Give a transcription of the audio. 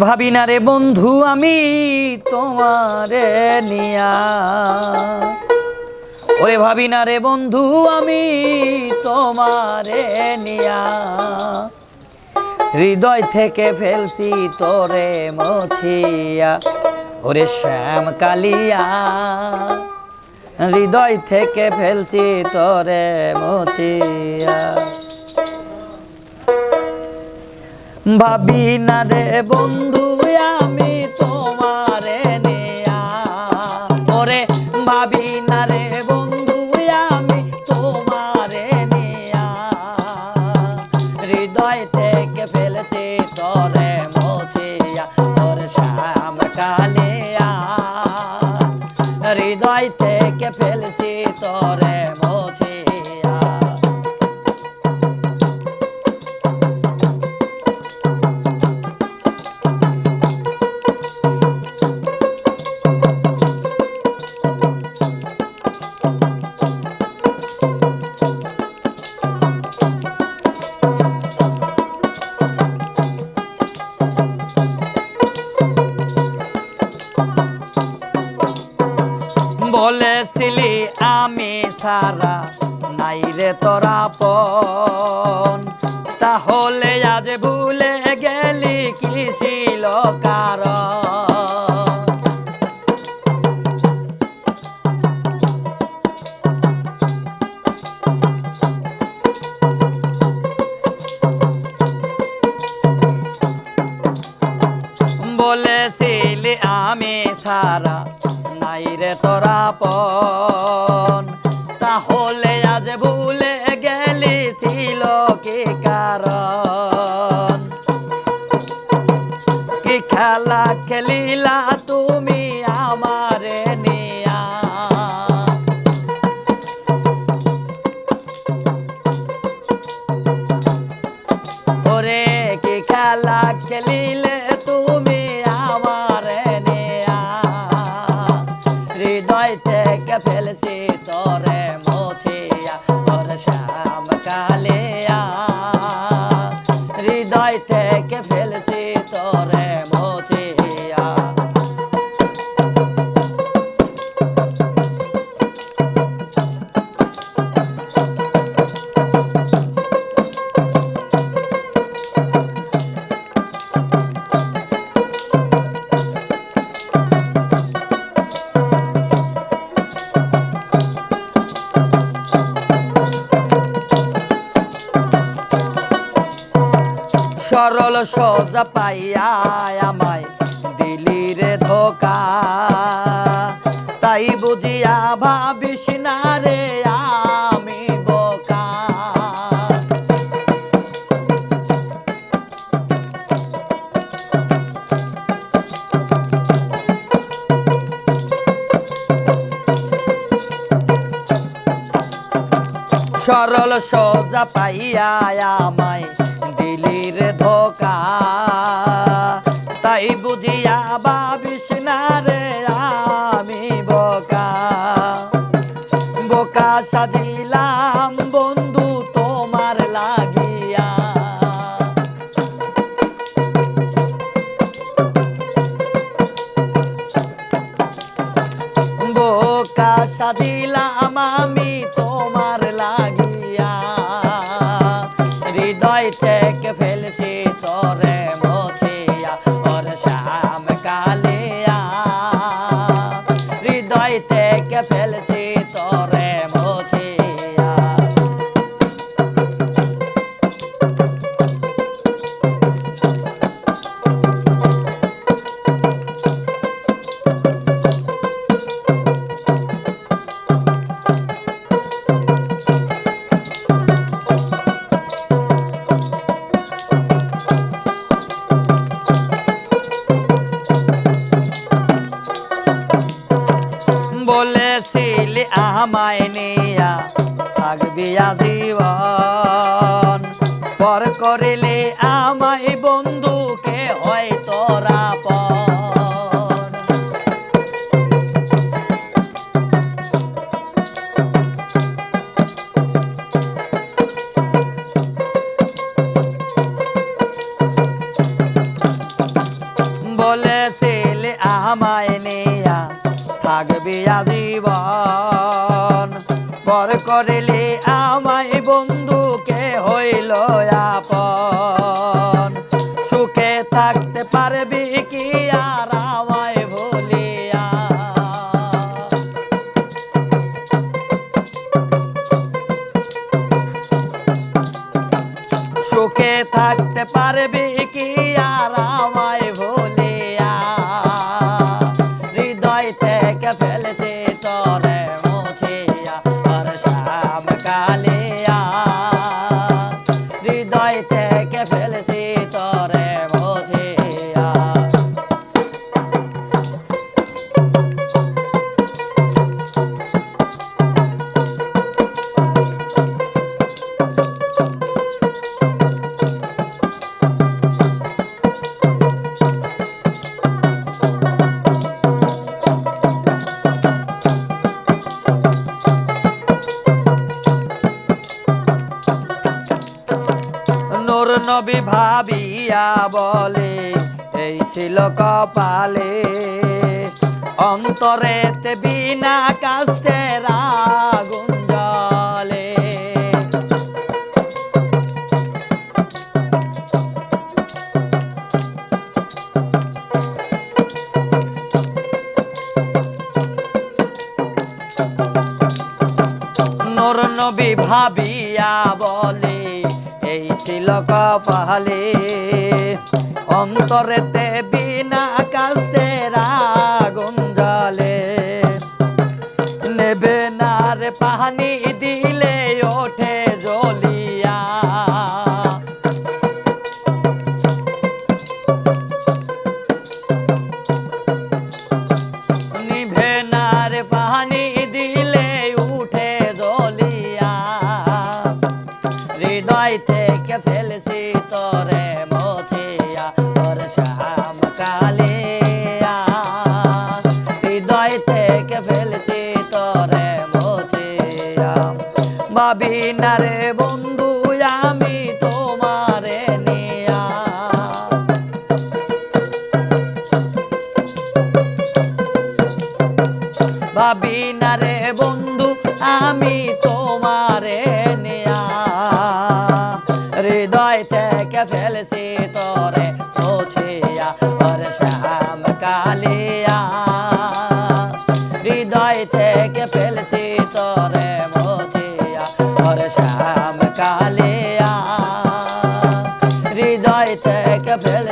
ভাবি না রে বন্ধু, আমি তোমারে নিয়া। ওরে ভাবি না রে বন্ধু, আমি তোমারে নিয়া। হৃদয় থেকে ফেলছি তোরে মছিয়া, ওরে শ্যাম কালিয়া। হৃদয় থেকে ফেলছি তোরে মছিয়া। ভাবি না রে বন্ধু, আমি তোমারে নেয়া। ভাবি না রে বন্ধু, আমি তোমারে নেয়া। হৃদয় থেকে ফেলেছি তোরে মোছিয়া তোর শ্যাম কালিয়া। হৃদয় থেকে ফেলেছি তোরে আমি নাই রে তোরা পন তাহলে আজ ভুলে গেলি কি ছিল কারণ? বলেছিলি আমি সারা নাই রে তোরা পন খেলা খেলিলা তুমি আমারে নিয়া। ওরে কি খেলা খেলিলে তুমি আমার নেয়া। হৃদয় থেকে ফেলছি তোরে মোছিয়া, তোর শ্যাম কালিয়া। হৃদয় থেকে ফেলছি তোরে সরল সোজা পাইয়া আমায় দিলি রে ধোকা। তাই বুঝিয়া ভাবিস না রে আমি বোকা। সরল সোজা পাইয়া আমায় দিলির ধোকা। তাই বুঝিয়া ভাবিস না রে, আমি বোকা। বোকা সাজিলাম বন্ধু তোমার লাগিয়া। বোকা সাজিলাম আমি তোমার থেকে ফেলছি তোরে মোছিয়া ওর শ্যাম কালিয়া। হৃদয় থেকে ফেলছি বলেছিলি আমায় নিয়া থাকবি আজীবন। পর করিলে আমায় আজীবন পর করিলে আমায় বন্ধুকে হইল আপন? সুখে থাকতে পারবি কি আর আমায় ভুলিয়া? সুখে থাকতে পারবি নবী ভাবিয়া বলে? এই ছিল কপালে। অন্তরেতে বিনা কাষ্টের আগুন জলে নূর নবী ভাবিয়া বলে ছিল কপালে অন্তরেতে বিনা কাস্তের আগুন জলে। নেবে না রে পানি দিলে ওঠে জলিয়া। নিভে না রে দিলে উঠে জ্বলিয়া হৃদয় থেকে ফেলছি তরে মছিয়া ওর শ্যাম কালিয়া। হৃদয় থেকে ফেলছি তরে মছিয়া ভাবি না হৃদয় থেকে ফেলছি তরে পৌঁছিয়া ওর শ্যাম কালিয়া। হৃদয় থেকে ফেলছি তরে পৌঁছিয়া ওর শ্যাম কালিয়া। হৃদয় থেকে ফেলছি